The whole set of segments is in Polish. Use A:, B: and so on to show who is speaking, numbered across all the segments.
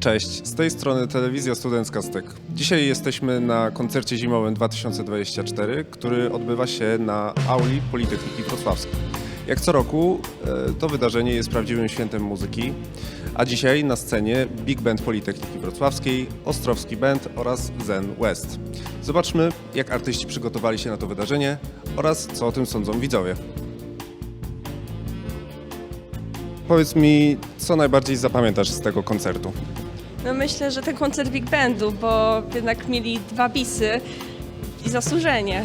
A: Cześć, z tej strony Telewizja Studencka Styk. Dzisiaj jesteśmy na koncercie zimowym 2024, który odbywa się na auli Politechniki Wrocławskiej. Jak co roku e, to wydarzenie jest prawdziwym świętem muzyki, a dzisiaj na scenie Big Band Politechniki Wrocławskiej, Ostrowski Band oraz Zen West. Zobaczmy, jak artyści przygotowali się na to wydarzenie oraz co o tym sądzą widzowie. Powiedz mi, co najbardziej zapamiętasz z tego koncertu?
B: No myślę, że ten koncert Big Bandu, bo jednak mieli dwa bisy i zasłużenie.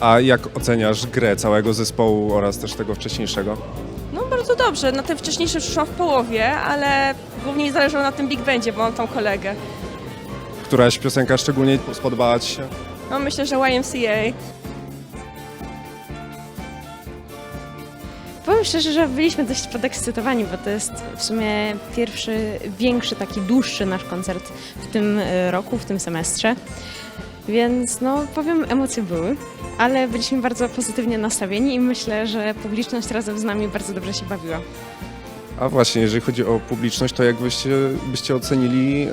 A: A jak oceniasz grę całego zespołu oraz też tego wcześniejszego?
B: No bardzo dobrze, na ten wcześniejszy przyszłam w połowie, ale głównie zależało na tym Big Bandzie, bo mam tam kolegę.
A: Któraś piosenka szczególnie spodobała Ci się?
B: No myślę, że YMCA.
C: Powiem szczerze, że byliśmy dość podekscytowani, bo to jest w sumie pierwszy, większy, taki dłuższy nasz koncert w tym e, roku, w tym semestrze. Więc no, powiem, emocje były, ale byliśmy bardzo pozytywnie nastawieni i myślę, że publiczność razem z nami bardzo dobrze się bawiła.
A: A właśnie, jeżeli chodzi o publiczność, to jak byście, byście ocenili e,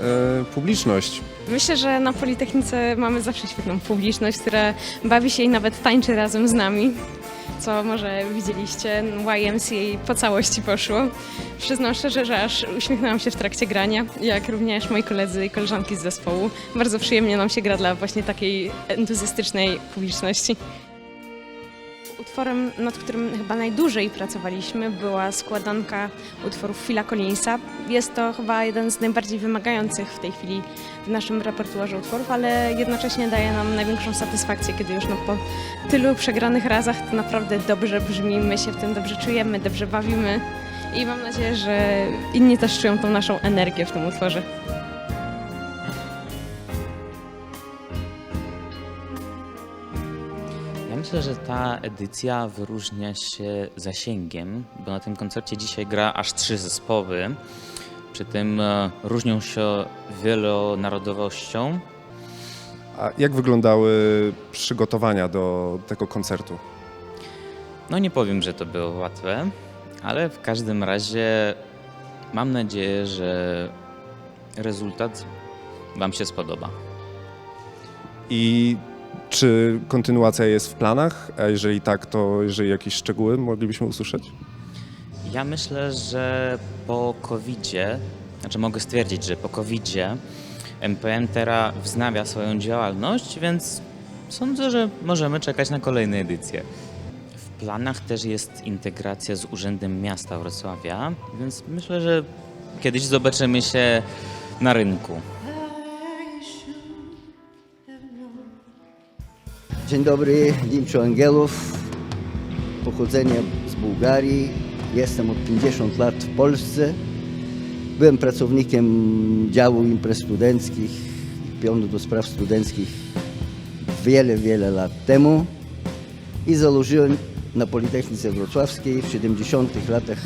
A: publiczność?
C: Myślę, że na Politechnice mamy zawsze świetną publiczność, która bawi się i nawet tańczy razem z nami. Co może widzieliście, YMCA po całości poszło. Przyznam szczerze, że aż uśmiechnęłam się w trakcie grania, jak również moi koledzy i koleżanki z zespołu. Bardzo przyjemnie nam się gra dla właśnie takiej entuzjastycznej publiczności. Utworem, nad którym chyba najdłużej pracowaliśmy, była składanka utworów Phila Collinsa. Jest to chyba jeden z najbardziej wymagających w tej chwili w naszym repertuarze utworów, ale jednocześnie daje nam największą satysfakcję, kiedy już no, po tylu przegranych razach to naprawdę dobrze brzmi, my się w tym dobrze czujemy, dobrze bawimy i mam nadzieję, że inni też czują tą naszą energię w tym utworze.
D: Myślę, że ta edycja wyróżnia się zasięgiem, bo na tym koncercie dzisiaj gra aż trzy zespoły. Przy tym e, różnią się wielonarodowością.
A: A jak wyglądały przygotowania do tego koncertu?
D: No nie powiem, że to było łatwe, ale w każdym razie mam nadzieję, że rezultat Wam się spodoba.
A: I czy kontynuacja jest w planach? A jeżeli tak, to jeżeli jakieś szczegóły moglibyśmy usłyszeć?
D: Ja myślę, że po COVID-zie, znaczy mogę stwierdzić, że po COVID-zie MPN teraz wznawia swoją działalność, więc sądzę, że możemy czekać na kolejne edycje. W planach też jest integracja z Urzędem Miasta Wrocławia, więc myślę, że kiedyś zobaczymy się na rynku.
E: Dzień dobry, Dimczo Angielów, pochodzenia z Bułgarii. Jestem od 50 lat w Polsce. Byłem pracownikiem działu imprez studenckich, pionu do spraw studenckich wiele, wiele lat temu i założyłem na Politechnice Wrocławskiej w 70 latach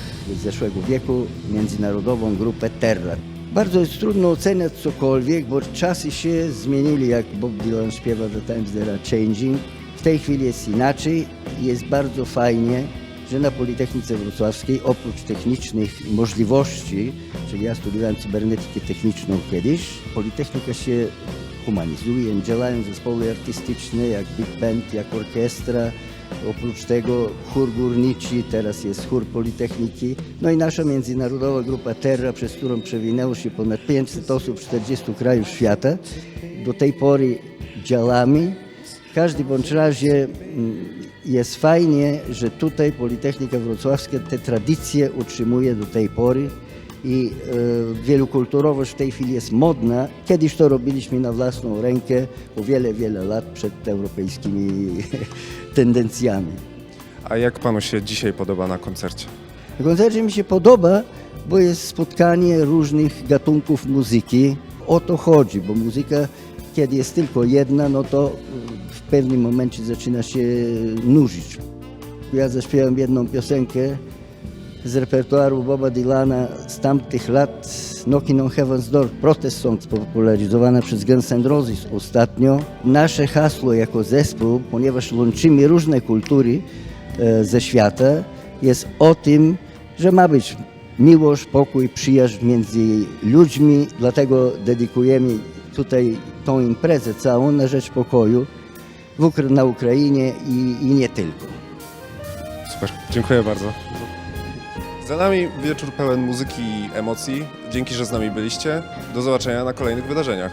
E: zeszłego wieku międzynarodową grupę Terra. Bardzo jest trudno oceniać cokolwiek, bo czasy się zmienili, jak Bob Dylan śpiewa The Times That Are Changing. W tej chwili jest inaczej i jest bardzo fajnie, że na Politechnice Wrocławskiej oprócz technicznych możliwości, czyli ja studiowałem cybernetykę techniczną kiedyś, Politechnika się humanizuje, działają zespoły artystyczne jak Big Band, jak orkiestra, Oprócz tego chór górniczy, teraz jest chór Politechniki. No i nasza międzynarodowa grupa Terra, przez którą przewinęło się ponad 500 osób z 40 krajów świata. Do tej pory działamy. W każdym bądź razie mm, jest fajnie, że tutaj Politechnika Wrocławska te tradycje utrzymuje do tej pory i e, wielokulturowość w tej chwili jest modna. Kiedyś to robiliśmy na własną rękę o wiele, wiele lat przed europejskimi tendencjami.
A: A jak panu się dzisiaj podoba na koncercie?
E: Na koncercie mi się podoba, bo jest spotkanie różnych gatunków muzyki. O to chodzi, bo muzyka, kiedy jest tylko jedna, no to w pewnym momencie zaczyna się nużyć. Ja zaśpiewam jedną piosenkę z repertuaru Boba Dylana z tamtych lat Knocking on Heaven's Door, protest song popularyzowana przez Guns N' Roses ostatnio. Nasze hasło jako zespół, ponieważ łączymy różne kultury e, ze świata, jest o tym, że ma być miłość, pokój, przyjaźń między ludźmi. Dlatego dedykujemy tutaj tą imprezę całą na rzecz pokoju na Ukrainie i, i nie tylko.
A: Super, dziękuję bardzo. Za nami wieczór pełen muzyki i emocji. Dzięki, że z nami byliście. Do zobaczenia na kolejnych wydarzeniach.